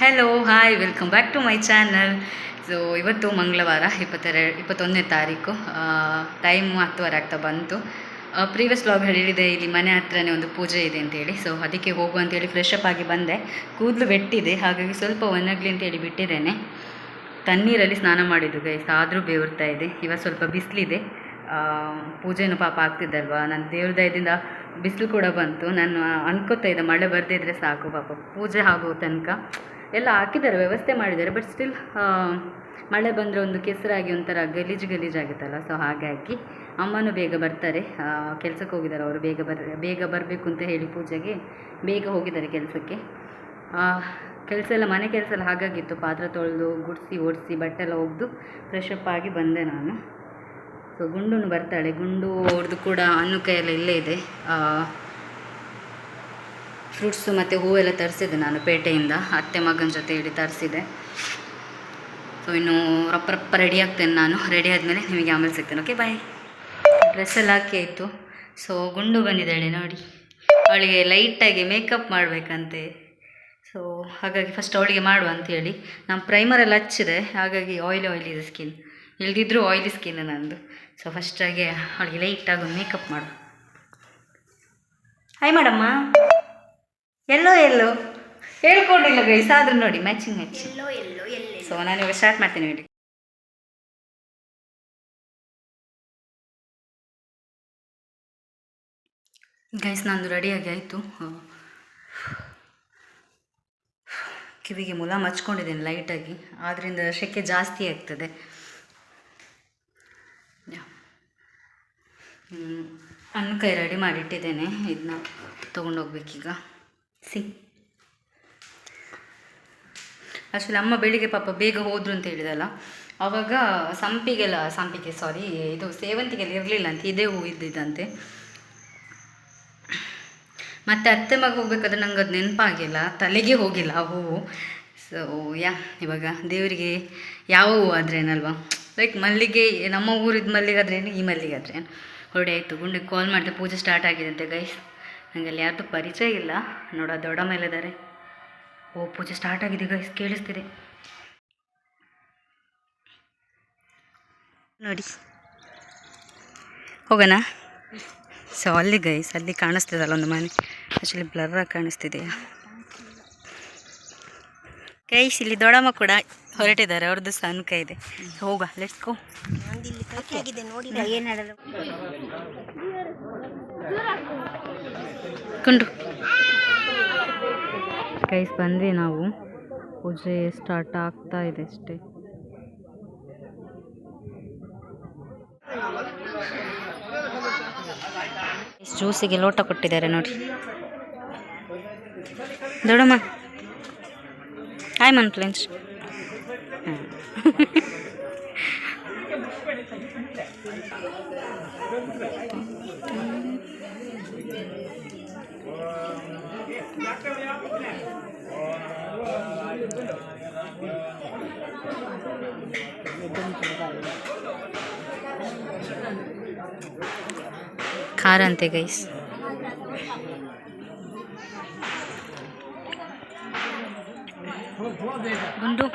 Hello hi welcome back to my channel so ಇವತ್ತು ಮಂಗಳವಾರ, ಇಪ್ಪತ್ತೆರಡು, ಇಪ್ಪತ್ತೊಂದನೇ ತಾರೀಕು ಟೈಮ್ ಹತ್ತುವರೆ ಆಗ್ತಾ ಬಂತು. ಪ್ರೀವಿಯಸ್ ಲಾಗ್ ಹೇಳಿದೆ, ಇಲ್ಲಿ ಮನೆ ಹತ್ರನೇ ಒಂದು ಪೂಜೆ ಇದೆ ಅಂತೇಳಿ ಸೊ ಅದಕ್ಕೆ ಹೋಗು ಅಂತೇಳಿ ಫ್ರೆಶ್ ಅಪ್ ಆಗಿ ಬಂದೆ. ಕೂದಲು ಬೆಟ್ಟಿದೆ ಹಾಗಾಗಿ ಸ್ವಲ್ಪ ಒಣಗಲಿ ಅಂತೇಳಿ ಬಿಟ್ಟಿದ್ದೇನೆ. ತಣ್ಣೀರಲ್ಲಿ ಸ್ನಾನ ಮಾಡಿದ್ದು ಗೈಸ್ ಆದರೂ ಬೇವರ್ತಾ ಇದೆ. ಇವತ್ತು ಸ್ವಲ್ಪ ಬಿಸಿಲಿದೆ. ಪೂಜೆನೂ ಪಾಪ ಆಗ್ತಿದ್ದಲ್ವಾ? ನನ್ನ ದೇವ್ರ ದಯದಿಂದ ಬಿಸಿಲು ಕೂಡ ಬಂತು. ನಾನು ಅನ್ಕೋತಾ ಇದ್ದೆ, ಮಳೆ ಬರ್ದಿದ್ರೆ ಸಾಕು ಪಾಪ. ಪೂಜೆ ಆಗೋ ತನಕ. ಎಲ್ಲ ಹಾಕಿದ್ದಾರೆ, ವ್ಯವಸ್ಥೆ ಮಾಡಿದ್ದಾರೆ. ಬಟ್ ಸ್ಟಿಲ್ ಮಳೆ ಬಂದರೆ ಒಂದು ಕೆಸರಾಗಿ ಒಂಥರ ಗಲೀಜು ಗಲೀಜಾಗುತ್ತಲ್ಲ ಸೊ ಹಾಗಾಗಿ ಅಮ್ಮನೂ ಬೇಗ ಬರ್ತಾರೆ. ಕೆಲಸಕ್ಕೆ ಹೋಗಿದ್ದಾರೆ ಅವರು, ಬೇಗ ಬರ, ಬೇಗ ಬರಬೇಕು ಅಂತ ಹೇಳಿ ಪೂಜೆಗೆ ಬೇಗ ಹೋಗಿದ್ದಾರೆ ಕೆಲಸಕ್ಕೆ. ಕೆಲಸ ಎಲ್ಲ, ಮನೆ ಕೆಲಸ ಎಲ್ಲ ಹಾಗಾಗಿತ್ತು. ಪಾತ್ರೆ ತೊಳೆದು, ಗುಡಿಸಿ, ಓಡಿಸಿ, ಬಟ್ಟೆ ಎಲ್ಲ ಒಗೆದು ಫ್ರೆಶ್ ಅಪ್ ಆಗಿ ಬಂದೆ ನಾನು. ಸೊ ಗುಂಡು ಬರ್ತಾಳೆ. ಗುಂಡು ಅವ್ರದ್ದು ಕೂಡ ಅನ್ನು ಕೈಯೆಲ್ಲ ಇಲ್ಲೇ ಇದೆ. ಫ್ರೂಟ್ಸು ಮತ್ತು ಹೂವೆಲ್ಲ ತರಿಸಿದೆ ನಾನು ಪೇಟೆಯಿಂದ. ಅತ್ತೆ ಮಗನ ಜೊತೆ ಹೇಳಿ ತರಿಸಿದೆ. ಸೊ ಇನ್ನು ರಪ್ಪ ರಪ್ಪ ರೆಡಿ ಆಗ್ತೇನೆ ನಾನು. ರೆಡಿ ಆದಮೇಲೆ ನಿಮಗೆ ಆಮೇಲೆ ಸಿಗ್ತೇನೆ. ಓಕೆ ಬಾಯ್ ಡ್ರೆಸ್ ಎಲ್ಲ ಹಾಕಿ ಆಯಿತು. ಸೊ ಗುಂಡು ಬಂದಿದ್ದಾಳೆ ನೋಡಿ. ಅವಳಿಗೆ ಲೈಟಾಗಿ ಮೇಕಪ್ ಮಾಡಬೇಕಂತೆ. ಸೊ ಹಾಗಾಗಿ ಫಸ್ಟ್ ಅವಳಿಗೆ ಮಾಡುವ ಅಂತೇಳಿ ನಾನು ಪ್ರೈಮರೆಲ್ಲ ಹಚ್ಚಿದೆ. ಹಾಗಾಗಿ ಆಯಿಲ್ ಆಯಿಲಿ ಇದೆ ಸ್ಕಿನ್ ಇಲ್ದಿದ್ರೂ ಆಯಿಲಿ ಸ್ಕಿನ್ ನಂದು. ಸೊ ಫಸ್ಟಾಗಿ ಅವಳಿಗೆ ಲೈಟಾಗಿ ಮೇಕಪ್ ಮಾಡು ಹಾಯ್ ಮಾಡಮ್ಮ ಎಲ್ಲೋ ಎಲ್ಲೋ. ಹೇಳ್ಕೊಂಡಿಲ್ಲ ಗೈಸ್ ಆದ್ರೂ ನೋಡಿ ಮ್ಯಾಚಿಂಗ್ ಮ್ಯಾಚಿಂಗ್ ಎಲ್ಲೋ ಎಲ್ಲೋ ಎಲ್ಲೆ. ಸೊ ನಾನು ಇವಾಗ ಸ್ಟಾರ್ಟ್ ಮಾಡ್ತೀನಿ ಹೇಳಿ ಗೈಸ್ ನಂದು ರೆಡಿಯಾಗಿ ಆಯಿತು. ಕಿವಿಗೆ ಮುಲ ಮಚ್ಕೊಂಡಿದ್ದೀನಿ ಲೈಟಾಗಿ ಆದ್ದರಿಂದ ಶೆಕೆ ಜಾಸ್ತಿ ಆಗ್ತದೆ. ಕೈ ರೆಡಿ ಮಾಡಿಟ್ಟಿದ್ದೇನೆ. ಇದನ್ನ ತೊಗೊಂಡೋಗ್ಬೇಕೀಗ. ಸಿ. ಆ್ಯಕ್ಚುಲಿ ಅಮ್ಮ ಬೆಳಿಗ್ಗೆ ಪಾಪ ಬೇಗ ಹೋದ್ರು ಅಂತ ಹೇಳಿದಲ್ಲ. ಆವಾಗ ಸಂಪಿಗೆಲ್ಲ, ಸಂಪಿಗೆ ಸಾರಿ ಇದು ಸೇವಂತಿಗೆಲ್ಲ ಇರಲಿಲ್ಲ ಅಂತ, ಇದೇ ಹೂ ಇದ್ದಿದ್ದಂತೆ. ಮತ್ತು ಅತ್ತೆ ಮಗ ಹೋಗ್ಬೇಕಾದ್ರೆ ನಂಗೆ ಅದು ನೆನಪಾಗಿಲ್ಲ, ತಲೆಗೆ ಹೋಗಿಲ್ಲ ಆ ಹೂವು. ಸೊ ಯಾ, ಇವಾಗ ದೇವರಿಗೆ ಯಾವ ಹೂವು ಆದ್ರೇನಲ್ವಾ ಲೈಕ್ ಮಲ್ಲಿಗೆ, ನಮ್ಮ ಊರಿದ ಮಲ್ಲಿಗೆ ಆದ್ರೇನು ಈ ಮಲ್ಲಿಗೆ ಆದರೆ ಏನು? ಹೊರಡೆ ಆಯಿತು ಗುಂಡಿಗೆ ಕಾಲ್ ಮಾಡಿದೆ, ಪೂಜೆ ಸ್ಟಾರ್ಟ್ ಆಗಿದೆ ಅಂತೆ ಗೈಸ್ ನನಗೆ ಅಲ್ಲಿ ಯಾರ್ದು ಪರಿಚಯ ಇಲ್ಲ. ನೋಡ ದೊಡ್ಡ ಮೇಲಿದ್ದಾರೆ ಓ ಪೂಜೆ ಸ್ಟಾರ್ಟ್ ಆಗಿದೆ ಗೈಸ್ ಕೇಳಿಸ್ತಿದೆ ನೋಡಿ. ಹೋಗೋಣ. ಸೊ ಅಲ್ಲಿ ಗೈಸ್ ಅಲ್ಲಿ ಕಾಣಿಸ್ತಿದಲ್ಲ ಒಂದು ಮನೆ. ಆ್ಯಕ್ಚುಲಿ ಬ್ಲರ್ರಾಗಿ ಕಾಣಿಸ್ತಿದೆಯಾ? ಗೈಸ್ ಇಲ್ಲಿ ದೊಡ್ಡಮ್ಮ ಕೂಡ ಹೊರಟಿದ್ದಾರೆ ಅವ್ರದ್ದು ಸಣ್ಣ ಕೈ ಇದೆ. ಹೋಗ ಲೆಟ್ಸ್ ಗೋ ಇಲ್ಲಿ ಕಟ್ಟಿ ಆಗಿದೆ ನೋಡಿ ಏನು ಹೇಳಲು ಕೊಂಡು ಗೈಸ್ ಬಂದ್ವಿ ನಾವು. ಪೂಜೆ ಸ್ಟಾರ್ಟ್ ಆಗ್ತಾ ಇದೆ ಅಷ್ಟೇ. ಜ್ಯೂಸಿಗೆ ಲೋಟ ಕೊಟ್ಟಿದ್ದಾರೆ ನೋಡಿ. ದೊಡಮ್ಮ ಹಾಯ್ ಮನ್ ಫ್ರೆಂಡ್ಸ್ ಖಾರ ಅಂತೆ ಗೈಸ್ ಗುಂಡು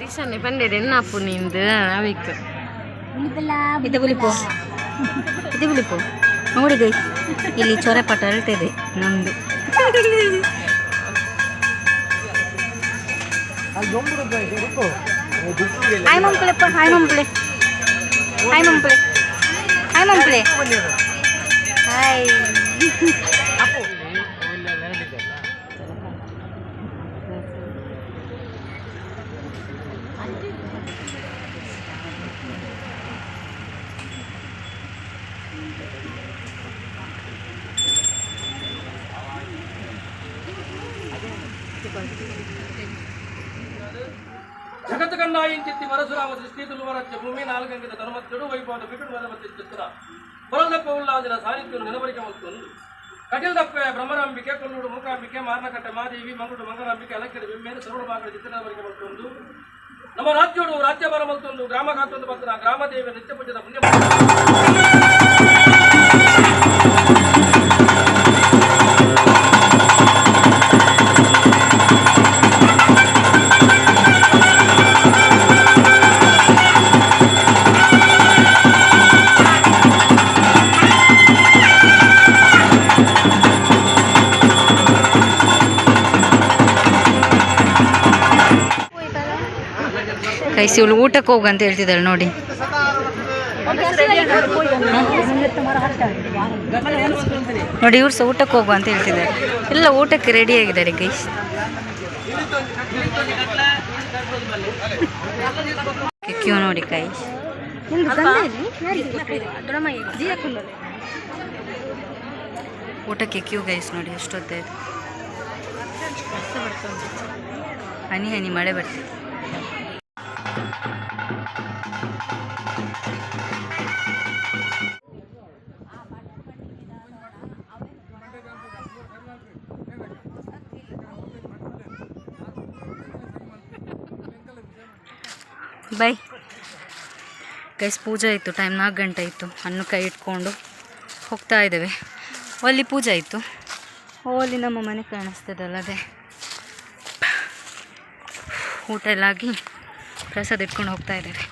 ರಿಷಾನೆ ಬಂದಿದೆ ಎನ್ನಪ್ಪು ನಿಂದು. ಅವಿಕ್ ಇದು ಬುಲಿಪು ಇದು ನೋಡಿ ಗೈಸ್ ಇಲ್ಲಿ ಚೊರೆಪಾಟ ಹೇಳ್ತಿದೆ ನಮ್ಮದು ಆಯ್ ಮಂಪ್ಲೆ ಹಾಯ್ ಮಂಪಳೆ ಹಾಯ್ ಮಂಪ್ಲೆ ಹಾಯ್ ಮಂಪ್ಲೆ ಹಾಯ್ ಜಗತ್ತಕನ್ನಾಯಿಂಚಿತ್ತಿ వరసురామ సృష్టితులు ತುಳುವರಚ್ಚ ಭೂಮಿ ನಾಲ್ಕಂಕಿತ ಧರ್ಮತ್ತೆಡು వైపాటు ಬಿಕಟು ಮರಮತ್ತಿ ಚಿತ್ರ. ಹೊರದಪ್ಪ ఉల్లాదిన ನೆನವರಿಕೆ ಮತ್ತೊಂದು ಕಟಿಲ್ದಪ್ಪೆ ಭ್ರಮರಾಂಬಿಕೆ ಕೊಲ್ಲೂಡು ಮೂಕಾಂಬಿಕೆ, ಮಾರ್ನಕಟ್ಟೆ, ಮಾದೇವಿ, ಮಂಗುಡು ಮಂಗಲಾಂಬಿಕೆ ಅಲಕೆರೆ ಬೆಮ್ಮೇರು ಸರ್ವ ಭಾಗದ ಚಿತ್ರನವರಿಕೆ ಮತ್ತೊಂದು ನಮ್ಮ ರಾಜ್ಯೋಡು ರಾಜ್ಯ ಬರ ಮತ್ತೊಂದು ಗ್ರಾಮ ಗಾತ್ರೊಂದು ಬರ್ತನ ಗ್ರಾಮ ದೇವಿ ನಿತ್ಯ ಪೂಜದ ಪುಣ್ಯ ಕೈಸಿ ಇವಳು ಊಟಕ್ಕೆ ಹೋಗು ಅಂತ ಹೇಳ್ತಿದ್ದಾಳೆ ನೋಡಿ. ನೋಡಿ ಇವ್ರು ಸಹ ಊಟಕ್ಕೆ ಹೋಗು ಅಂತ ಹೇಳ್ತಿದ್ದಾರೆ. ಎಲ್ಲ ಊಟಕ್ಕೆ ರೆಡಿ ಆಗಿದ್ದಾರೆ ಗೈಸ್ ಕ್ಯೂ ನೋಡಿ ಕೈ ಊಟಕ್ಕೆ ಕ್ಯೂ ಗೈಸ್ ನೋಡಿ ಎಷ್ಟೊತ್ತಾಯ್ತು ಹನಿ ಹನಿ ಮಳೆ ಬರ್ತದೆ. ಬಾಯ್ ಗೈಸ್ ಪೂಜೆ ಇತ್ತು ಟೈಮ್ ನಾಲ್ಕು ಗಂಟೆ ಇತ್ತು ಹಣ್ಣು ಕೈ ಇಟ್ಕೊಂಡು ಹೋಗ್ತಾ ಇದ್ದೇವೆ. ಅಲ್ಲಿ ಪೂಜೆ ಇತ್ತು ಅಲ್ಲಿ ನಮ್ಮ ಮನೆ ಕಾಣಿಸ್ತದಲ್ಲ, ಅದೇ. ಊಟ ಎಲ್ಲ ಆಗಿ ಪ್ರಸಾದ ಇಟ್ಕೊಂಡು ಹೋಗ್ತಾ ಇದ್ದೇವೆ.